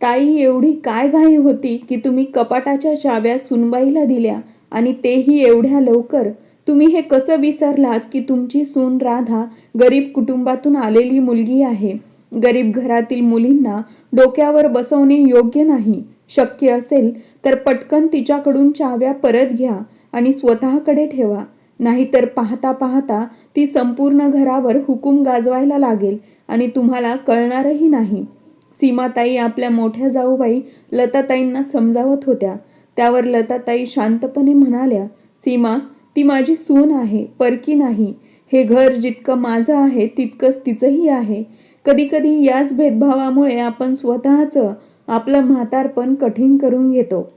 ताई एवढी काय घाई होती की तुम्ही कपाटाच्या चाव्या सुनबाईला दिल्या आणि तेही एवढ्या लवकर? तुम्ही हे कसं विसरलात की तुमची सून राधा गरीब कुटुंबातून आलेली मुलगी आहे? गरीब घरातील मुलींना डोक्यावर बसवणे योग्य नाही. शक्य असेल तर पटकन तिच्याकडून चाव्या परत घ्या आणि स्वतःकडे ठेवा. नाहीतर पाहता पाहता ती संपूर्ण घरावर हुकूम गाजवायला लागेल आणि तुम्हाला कळणारही नाही. सीमाताई आपल्या मोठ्या जाऊबाई लताताईंना समजावत होत्या. त्यावर लताताई शांतपणे म्हणाल्या सीमा ती माझी सून आहे परकी नाही. हे घर जितकं माझं आहे तितकंच तिचंही आहे. कधीकधी याच भेदभावामुळे आपण स्वतःचं आपलं म्हातारपण कठीण करून घेतो.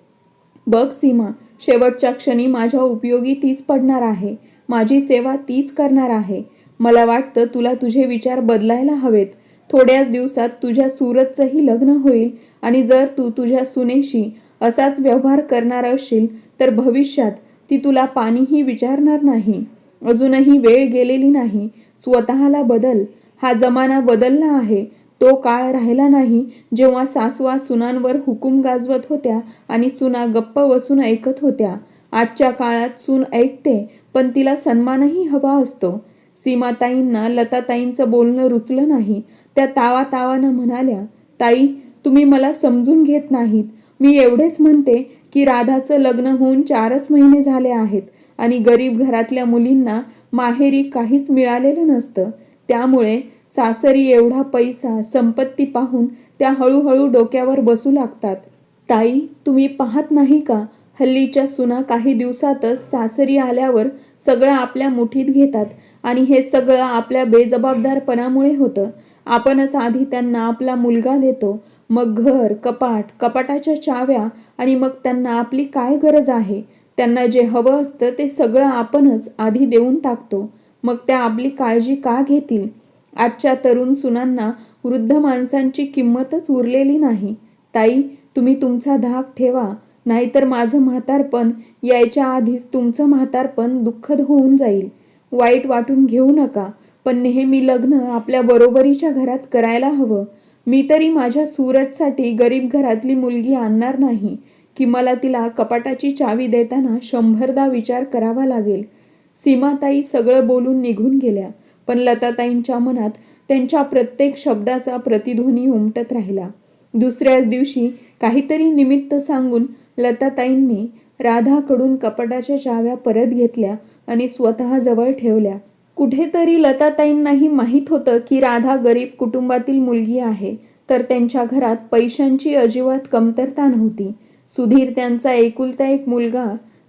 बघ सीमा शेवटच्या क्षणी माझ्या उपयोगी तीच पडणार आहे. माझी सेवा तीच करणार आहे. मला वाटतं तुला तुझे विचार बदलायला हवेत. थोड्याच दिवसात तुझ्या सूरजचंही लग्न होईल आणि जर तू तुझ्या सुनेशी असाच व्यवहार करणार असशील तर भविष्यात ती तुला पाणीही विचारणार नाही. अजूनही वेळ गेलेली नाही. स्वतःला बदल. हा जमाना बदलला आहे. तो काळ राहिला नाही जेव्हा सासवा सुनांवर हुकूम गाजवत होत्या आणि सुना गप्प बसून ऐकत होत्या. आजच्या काळात सून ऐकते पण तिला सन्मानही हवा असतो. सीमाताईंना लताताईंचं बोलणं रुचलं नाही. त्या तावा तावानं म्हणाल्या ताई तुम्ही मला समजून घेत नाहीत. मी एवढेच म्हणते की राधाचं लग्न होऊन चारच महिने झाले आहेत आणि गरीब घरातल्या मुलींना माहेरी काहीच मिळालेलं नसतं. त्यामुळे सासरी एवढा पैसा संपत्ती पाहून त्या हळूहळू डोक्यावर बसू लागतात. ताई तुम्ही पाहत नाही का? हल्लीच्या सुना काही दिवसातच सासरी आल्यावर सगळं आपल्या मुठीत घेतात आणि हे सगळं आपल्या बेजबाबदारपणामुळे होतं. आपणच आधी त्यांना आपला मुलगा देतो. मग घर कपाट कपाटाच्या चाव्या आणि मग त्यांना आपली काय गरज आहे? त्यांना जे हवं असतं ते सगळं आपणच आधी देऊन टाकतो. मग त्या आपली काळजी का घेतील? आजच्या तरुण सुनांना वृद्ध माणसांची किंमतच उरलेली नाही. ताई तुम्ही तुमचा धाक ठेवा. नाहीतर माझं म्हातारपण यायच्या आधीच तुमचं म्हातारपण दुःखद होऊन जाईल. वाईट वाटून घेऊ नका. पण नेहमी लग्न आपल्या बरोबरीच्या घरात करायला हवं. मी तरी माझ्या सूरजसाठी गरीब घरातली मुलगी आणणार नाही की मला तिला कपाटाची चावी देताना शंभरदा विचार करावा लागेल. सीमाताई सगळं बोलून निघून गेल्या पण लताताईंच्या मनात त्यांच्या प्रत्येक शब्दाचा प्रतिध्वनी उमटत राहिला. दुसऱ्याच दिवशी काहीतरी निमित्त सांगून लताताईंनी राधाकडून कपाटाच्या चाव्या परत घेतल्या आणि स्वतः जवळ ठेवल्या. कुठेतरी लताताईंनाही माहीत होतं की राधा गरीब कुटुंबातील मुलगी आहे तर त्यांच्या घरात पैशांची अजिबात कमतरता नव्हती. सुधीर त्यांचा एकुलता एक मुलगा.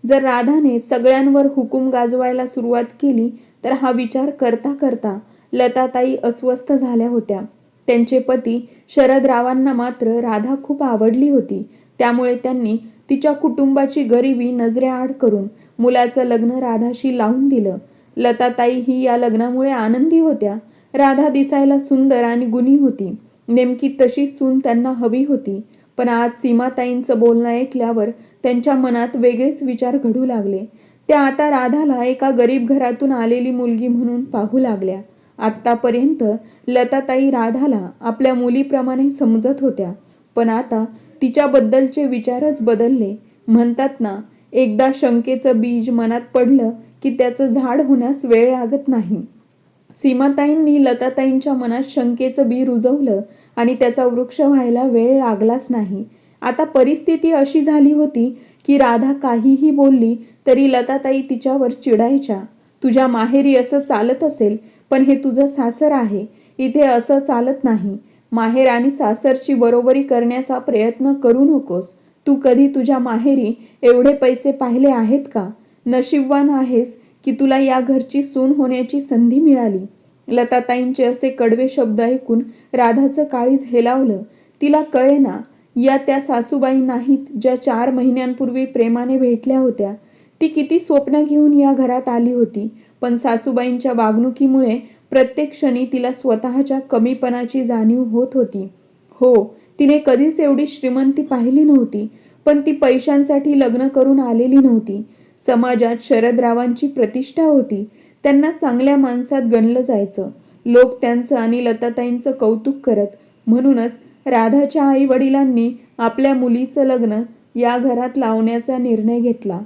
जर राधाने सगळ्यांवर हुकूम गाजवायला सुरुवात केली तर हा विचार करता करता लताताई अस्वस्थ झाल्या होत्या. त्यांचे पती शरदरावांना मात्र राधा खूप आवडली होती. त्यामुळे त्यांनी तिच्या कुटुंबाची गरिबी नजरेआड करून मुलाचं लग्न राधाशी लावून दिलं. लताताई ही या लग्नामुळे आनंदी होत्या. राधा दिसायला सुंदर आणि गुणी होती. नेमकी तशीच सून त्यांना हवी होती. पण आज सीमाताईंचं बोलणं ऐकल्यावर त्यांच्या मनात वेगळेच विचार घडू लागले. त्या आता राधाला एका गरीब घरातून आलेली मुलगी म्हणून पाहू लागल्या. आत्तापर्यंत लताताई राधाला आपल्या मुलीप्रमाणे समजत होत्या. पण आता तिच्याबद्दलचे विचारच बदलले. म्हणतात ना एकदा शंकेचं बीज मनात पडलं की त्याचं झाड होण्यास वेळ लागत नाही. सीमाताईंनी लताताईंच्या मनात शंकेचं बी रुजवलं आणि त्याचा वृक्ष व्हायला वेळ लागलाच नाही. आता परिस्थिती अशी झाली होती की राधा काहीही बोलली तरी लताताई तिच्यावर चिडायच्या. तुझ्या माहेरी असं चालत असेल पण हे तुझं सासर आहे. इथे असं चालत नाही. माहेर आणि सासरची बरोबरी करण्याचा प्रयत्न करू नकोस. तू कधी तुझ्या माहेरी एवढे पैसे पाहिले आहेत का? नशीबवान आहेस की तुला या घरची सून होण्याची संधी मिळाली. लताताईंचे असे कडवे शब्द ऐकून राधाचं काळीज हेलावलं. तिला कळेना या त्या सासूबाई नाहीत ज्या चार महिन्यांपूर्वी प्रेमाने भेटल्या होत्या. ती किती स्वप्न घेऊन या घरात आली होती पण सासूबाईंच्या वागणुकीमुळे प्रत्येक क्षणी तिला स्वतःच्या कमीपणाची जाणीव होत होती. हो तिने कधीच एवढी श्रीमंती पाहिली नव्हती पण ती पैशांसाठी लग्न करून आलेली नव्हती. समाजात शरदरावांची प्रतिष्ठा होती. त्यांना चांगल्या माणसात गणलं जायचं. लोक त्यांचं आणि लताताईंचं कौतुक करत. म्हणूनच राधाच्या आई वडिलांनी आपल्या मुलीचं लग्न या घरात लावण्याचा निर्णय घेतला.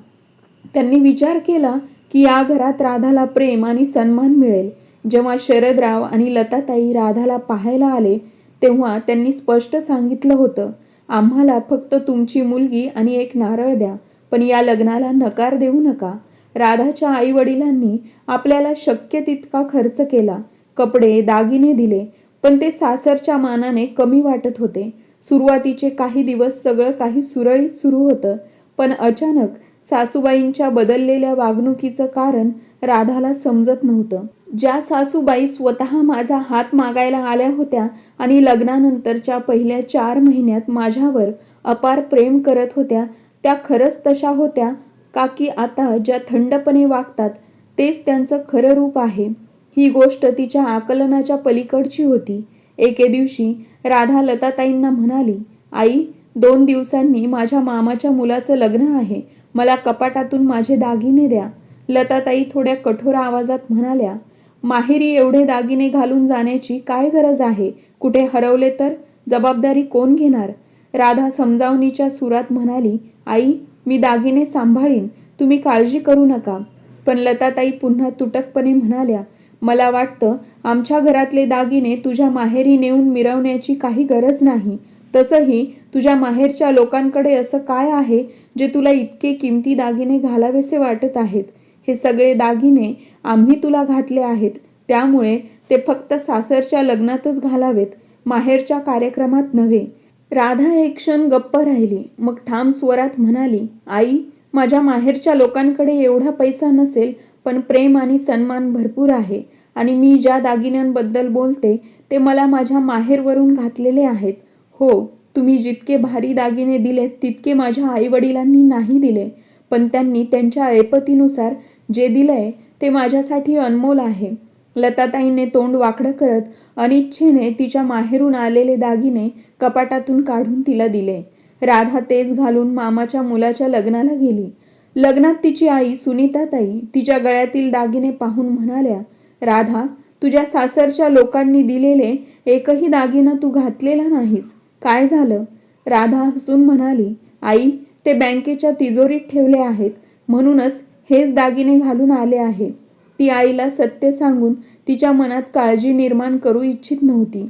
त्यांनी विचार केला की या घरात राधाला प्रेम आणि सन्मान मिळेल. जेव्हा शरदराव आणि लताताई राधाला पाहायला आले तेव्हा त्यांनी स्पष्ट सांगितलं होतं आम्हाला फक्त तुमची मुलगी आणि एक नारळ द्या. पण या लग्नाला नकार देऊ नका. राधाच्या आईवडिलांनी आपल्याला शक्य तितका खर्च केला. कपडे दागिने दिले पण ते सासरच्या मानाने कमी वाटत होते. सुरुवातीचे काही दिवस सगळं काही सुरळीत सुरू होतं पण अचानक सासूबाईंच्या बदललेल्या वागणुकीचं कारण राधाला समजत नव्हतं. ज्या सासूबाई स्वतः माझा हात मागायला आल्या होत्या आणि लग्नानंतरच्या पहिल्या चार महिन्यात माझ्यावर अपार प्रेम करत होत्या त्या खरंच तशा होत्या? का की आता ज्या थंडपणे वागतात तेच त्यांचं खरं रूप आहे. ही गोष्ट तिच्या आकलनाच्या पलीकडची होती. एके दिवशी राधा लताताईंना म्हणाली आई दोन दिवसांनी माझ्या मामाच्या मुलाचं लग्न आहे. मला कपाटातून माझे दागिने द्या. लताताई थोड्या कठोर आवाजात म्हणाल्या माहेरी एवढे दागिने घालून जाण्याची काय गरज आहे? कुठे हरवले तर? जबाबदारी कोण घेणार? राधा समजावणीच्या सुरात म्हणाली आई मी दागिने सांभाळीन तुम्ही काळजी करू नका. पण लताताई पुन्हा तुटकपणे म्हणाल्या मला वाटतं आमच्या घरातले दागिने तुझ्या माहेरी नेऊन मिरवण्याची काही गरज नाही. तसंही तुझ्या माहेरच्या लोकांकडे असं काय आहे जे तुला इतके किमती दागिने घालावेसे वाटत आहेत? हे सगळे दागिने आम्ही तुला घातले आहेत. त्यामुळे ते फक्त सासरच्या लग्नातच घालावेत माहेरच्या कार्यक्रमात नव्हे. राधा एक क्षण गप्प राहिली. मग ठाम स्वरात म्हणाली आई माझ्या माहेरच्या लोकांकडे एवढा पैसा नसेल पण प्रेम आणि सन्मान भरपूर आहे आणि मी ज्या दागिन्यांबद्दल बोलते ते मला माझ्या माहेरवरून घातलेले आहेत. हो तुम्ही जितके भारी दागिने दिलेत तितके माझ्या आईवडिलांनी नाही दिले. पण त्यांनी त्यांच्या ऐपतीनुसार जे दिलंय ते माझ्यासाठी अनमोल आहे. लताताईने तोंड वाकडं करत अनिच्छेने तिच्या माहेरून आलेले दागिने कपाटातून काढून तिला दिले. राधा तेच घालून मामाच्या मुलाच्या लग्नाला गेली. लग्नात तिची आई सुनीताताई तिच्या गळ्यातील दागिने पाहून म्हणाल्या राधा तुझ्या सासरच्या लोकांनी दिलेले एकही दागिना तू घातलेला नाहीस. काय झालं? राधा हसून म्हणाली आई ते बँकेच्या तिजोरीत ठेवले आहेत. म्हणूनच हेच दागिने घालून आले आहे ती आईला सत्य सांगून तिच्या मनात काळजी निर्माण करू इच्छित नव्हती.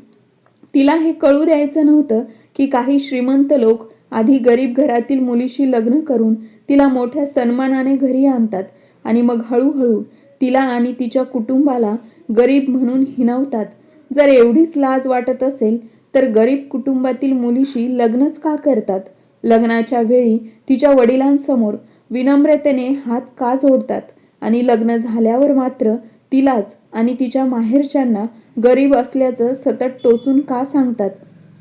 तिला हे कळू द्यायचं नव्हतं की काही श्रीमंत लोक आधी गरीब घरातील मुलीशी लग्न करून तिला मोठ्या सन्मानाने घरी आणतात आणि मग हळूहळू तिला आणि तिच्या कुटुंबाला गरीब म्हणून हिणवतात जर एवढीच लाज वाटत असेल तर गरीब कुटुंबातील मुलीशी लग्नच का करतात? लग्नाच्या वेळी तिच्या वडिलांसमोर विनम्रतेने हात का जोडतात? आणि लग्न झाल्यावर मात्र तिलाच आणि तिच्या माहेरच्यांना गरीब असल्याचं सतत टोचून का सांगतात?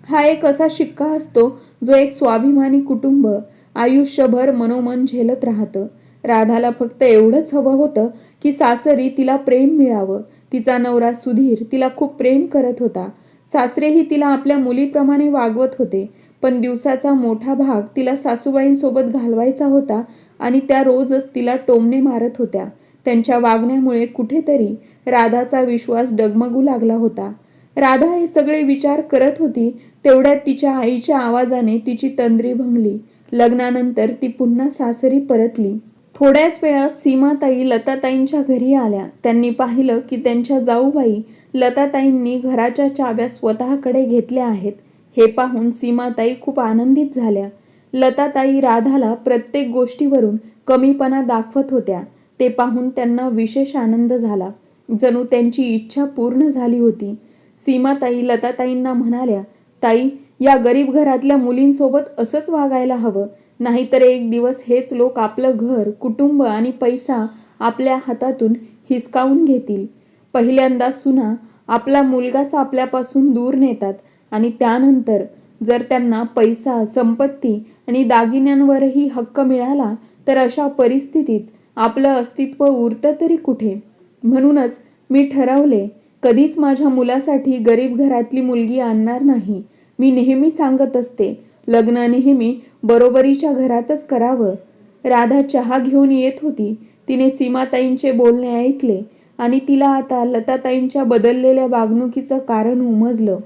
हा एक असा शिक्का असतो जो एक स्वाभिमानी कुटुंब आयुष्यभर मनोमन झेलत राहतं. राधाला फक्त एवढंच हवं होतं की सासरी तिला प्रेम मिळावं. तिचा नवरा सुधीर तिला खूप प्रेम करत होता. सासरेही तिला आपल्या मुलीप्रमाणे वागवत होते. पण दिवसाचा मोठा भाग तिला सासूबाईंसोबत घालवायचा होता आणि त्या रोजच तिला टोमणे मारत होत्या. त्यांच्या वागण्यामुळे कुठेतरी राधाचा विश्वास डगमगू लागला होता. राधा हे सगळे विचार करत होती तेवढ्यात तिच्या आईच्या आवाजाने तिची तंद्री भंगली. लग्नानंतर ती पुन्हा सासरी परतली. थोड्याच वेळात सीमाताई लताताईंच्या घरी आल्या. त्यांनी पाहिलं की त्यांच्या जाऊबाई लताताईंनी घराच्या चाव्या स्वतःकडे घेतल्या आहेत. हे पाहून सीमाताई खूप आनंदित झाल्या. लताताई राधाला प्रत्येक गोष्टीवरून कमीपणा दाखवत होत्या. ते पाहून त्यांना विशेष आनंद झाला. जणू त्यांची इच्छा पूर्ण झाली होती. सीमाताई लताताईंना म्हणाल्या ताई या गरीब घरातल्या मुलींसोबत असंच वागायला हवं. नाहीतर एक दिवस हेच लोक आपलं घर कुटुंब आणि पैसा आपल्या हातातून हिसकावून घेतील. पहिल्यांदा सुना आपला मुलगाच आपल्यापासून दूर नेतात आणि त्यानंतर जर त्यांना पैसा संपत्ती आणि दागिन्यांवरही हक्क मिळाला तर अशा परिस्थितीत आपलं अस्तित्व उरतं तरी कुठे? म्हणूनच मी ठरवले कधीच माझ्या मुलासाठी गरीब घरातली मुलगी आणणार नाही. मी नेहमी सांगत असते लग्न नेहमी बरोबरीच्या घरातच करावं. राधा चहा घेऊन येत होती. तिने सीमाताईंचे बोलणे ऐकले आणि तिला आता लताताईंच्या बदललेल्या वागणुकीचं कारण उमजलं.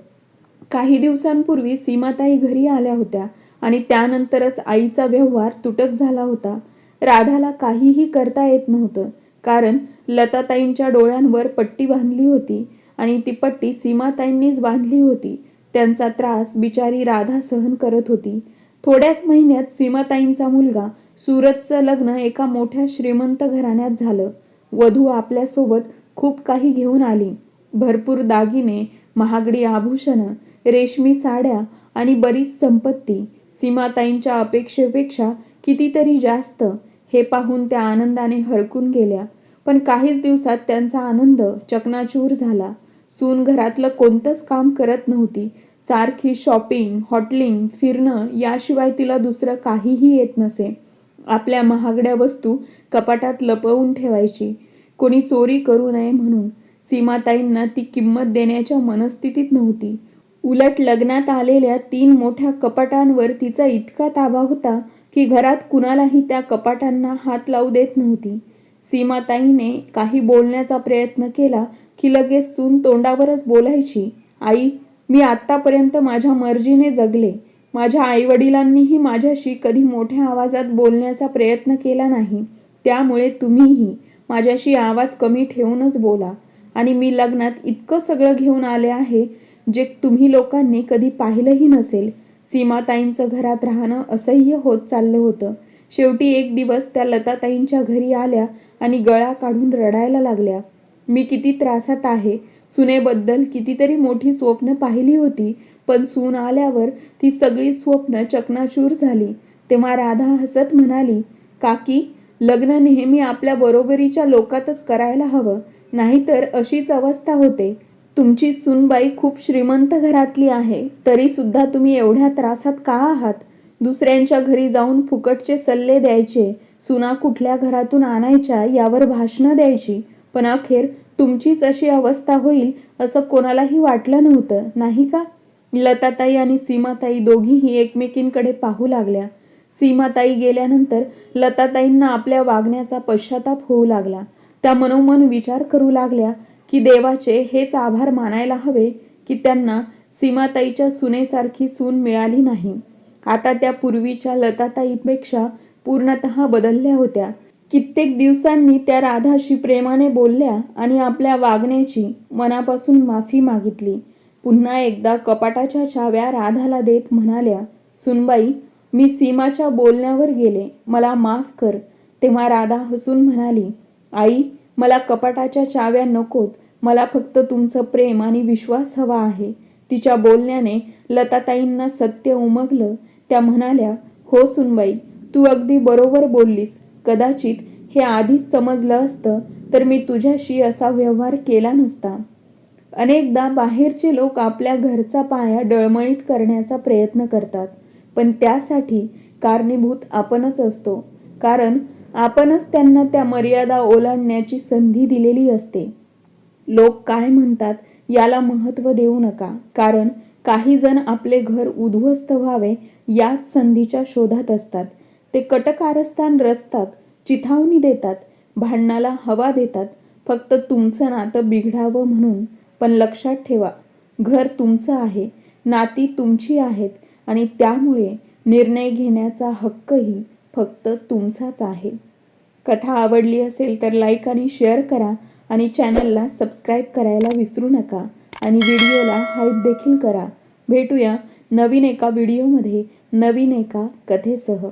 काही दिवसांपूर्वी सीमाताई घरी आल्या होत्या. आणि त्यानंतरच आईचा व्यवहार तुटक झाला होता. राधाला काहीही करता येत नव्हतं कारण लताताईंच्या डोळ्यांवर पट्टी बांधली होती आणि ती पट्टी सीमाताईंनीच बांधली होती. त्यांचा त्रास बिचारी राधा सहन करत होती. थोड्याच महिन्यात सीमाताईंचा मुलगा सूरजचं लग्न एका मोठ्या श्रीमंत घराण्यात झालं. वधू आपल्यासोबत खूप काही घेऊन आली. भरपूर दागिने महागडी आभूषणं रेशमी साड्या आणि बरीच संपत्ती. सीमाताईंच्या अपेक्षेपेक्षा कितीतरी जास्त हे पाहून त्या आनंदाने हरकून गेल्या. पण काहीच दिवसात त्यांचा आनंद चकनाचूर झाला. सून घरातलं कोणतंच काम करत नव्हती. सारखी शॉपिंग हॉटलिंग फिरणं याशिवाय तिला दुसरं काहीही येत नसे. आपल्या महागड्या वस्तू कपाटात लपवून ठेवायची. कोणी चोरी करू नये म्हणून सीमाताईंना ती किंमत देण्याच्या मनस्थितीत नव्हती. उलट लग्नात आलेल्या तीन मोठ्या कपाटांवर तिचा इतका ताबा होता की घरात कुणालाही त्या कपाटांना हात लावू देत नव्हती. सीमाताईने काही बोलण्याचा प्रयत्न केला की लगेच सून तोंडावरच बोलायची आई मी आत्तापर्यंत माझ्या मर्जीने जगले. माझ्या आईवडिलांनीही माझ्याशी कधी मोठ्या आवाजात बोलण्याचा प्रयत्न केला नाही. त्यामुळे तुम्हीही माझ्याशी आवाज कमी ठेवूनच बोला. आणि मी लग्नात इतकं सगळं घेऊन आले आहे जे तुम्ही लोकांनी कधी पाहिलंही नसेल सीमाताईंचं घरात राहणं असह्य होत चाललं होतं. शेवटी एक दिवस त्या लताताईंच्या घरी आल्या आणि गळा काढून रडायला लागल्या. मी किती त्रासात आहे. सुनेबद्दल कितीतरी मोठी स्वप्न पाहिली होती पण सून आल्यावर ती सगळी स्वप्न चकनाचूर झाली. तेव्हा राधा हसत म्हणाली काकी लग्न नेहमी आपल्या बरोबरीच्या लोकातच करायला हवं. नाहीतर अशीच अवस्था होते. तुमची सूनबाई खूप श्रीमंत घरातली आहे तरीसुद्धा तुम्ही एवढ्या त्रासात का आहात? दुसऱ्यांच्या घरी जाऊन फुकटचे सल्ले द्यायचे सुना कुठल्या घरातून आणायच्या यावर भाषणं द्यायची. पण अखेर तुमचीच अशी अवस्था होईल असं कोणालाही वाटलं नव्हतं नाही का? लताताई आणि सीमाताई दोघीही एकमेकींकडे पाहू लागल्या. सीमाताई गेल्यानंतर लताताईंना आपल्या वागण्याचा पश्चाताप होऊ लागला. त्या मनोमन विचार करू लागल्या की देवाचे हेच आभार मानायला हवे की त्यांना सीमाताईच्या सुनेसारखी सून मिळाली नाही. आता त्या पूर्वीच्या लताताईपेक्षा पूर्णतः बदलल्या होत्या. कित्येक दिवसांनी त्या राधाशी प्रेमाने बोलल्या आणि आपल्या वागण्याची मनापासून माफी मागितली. पुन्हा एकदा कपाटाच्या चाव्या राधाला देत म्हणाल्या सुनबाई मी सीमाच्या बोलण्यावर गेले. मला माफ कर. तेव्हा राधा हसून म्हणाली आई मला कपाटाच्या चाव्या नकोत. मला फक्त तुमचं प्रेम आणि विश्वास हवा आहे. तिच्या बोलण्याने लताताईंना सत्य उमगलं. त्या म्हणाल्या हो सुनबाई तू अगदी बरोबर बोललीस. कदाचित हे आधीच समजलं असतं तर मी तुझ्याशी असा व्यवहार केला नसता. अनेकदा बाहेरचे लोक आपल्या घरचा पाया डळमळीत करण्याचा प्रयत्न करतात पण त्यासाठी कारणीभूत आपणच असतो. कारण आपणच त्यांना त्या मर्यादा ओलांडण्याची संधी दिलेली असते. लोक काय म्हणतात याला महत्त्व देऊ नका कारण काही जण आपले घर उद्ध्वस्त व्हावे याच संधीच्या शोधात असतात. ते कटकारस्थान रचतात चिथावणी देतात भांडणाला हवा देतात फक्त तुमचं नातं बिघडावं म्हणून. पण लक्षात ठेवा घर तुमचं आहे नाती तुमची आहेत आणि त्यामुळे निर्णय घेण्याचा हक्कही फक्त तुमचाच आहे. कथा आवडली असेल तर लाईक आणि शेअर करा आणि चॅनलला सबस्क्राईब करायला विसरू नका आणि व्हिडिओला हाईप देखील करा. भेटूया नवीन एका व्हिडिओमध्ये नवीन एका कथेसह.